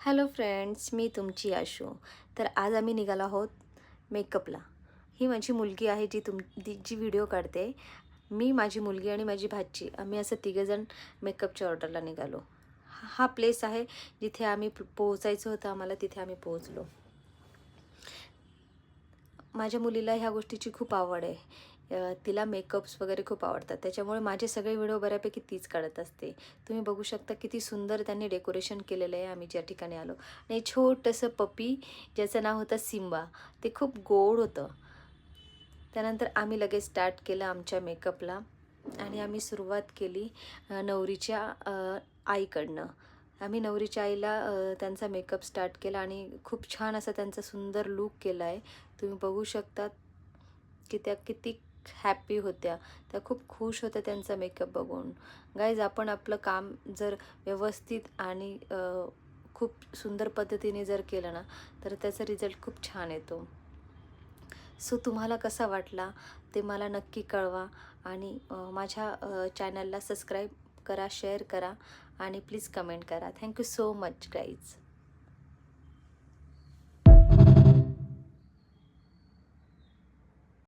Hello friends मी तुमची आशू. तर आज आम्ही निघालो आहोत मेकअपला. ही माझी मुलगी आहे जी तुम ती जी व्हिडिओ काढते. मी माझी मुलगी आणि माझी भाची आम्ही असं तिघंजण मेकअपच्या ऑर्डरला निघालो. हा प्लेस आहे जिथे आम्ही पोहोचायचं होतं आम्हाला तिथे आम्ही पोहोचलो. माझ्या मुलीला ह्या गोष्टीची खूप आवड आहे. तिला मेकअप्स वगैरे खूप आवडतात. त्याच्यामुळे माझे सगळे व्हिडिओ बऱ्यापैकी तीच काढत असते. तुम्ही बघू शकता किती सुंदर त्यांनी डेकोरेशन केलेलं आहे. आम्ही ज्या ठिकाणी आलो. आणि छोटंसं पपी ज्याचं नाव होतं सिम्बा ते खूप गोड होतं. त्यानंतर आम्ही लगेच स्टार्ट केलं आमच्या मेकअपला. आणि आम्ही सुरुवात केली नवरीच्या आईकडनं. आम्ही नवरीच्या आईला त्यांचा मेकअप स्टार्ट केला आणि खूप छान असा त्यांचा सुंदर लूक केला आहे तुम्ही बघू शकता की त्या किती हॅपी होत्या. त्या खूप खुश होत्या त्यांचा मेकअप बघून. गाईज आपण आपलं काम जर व्यवस्थित आणि खूप सुंदर पद्धतीने जर केलं ना तर त्याचा रिझल्ट खूप छान येतो. सो तुम्हाला कसा वाटला ते मला नक्की कळवा आणि माझ्या चॅनलला सबस्क्राईब करा शेअर करा आणि प्लीज कमेंट करा. Thank you so much guys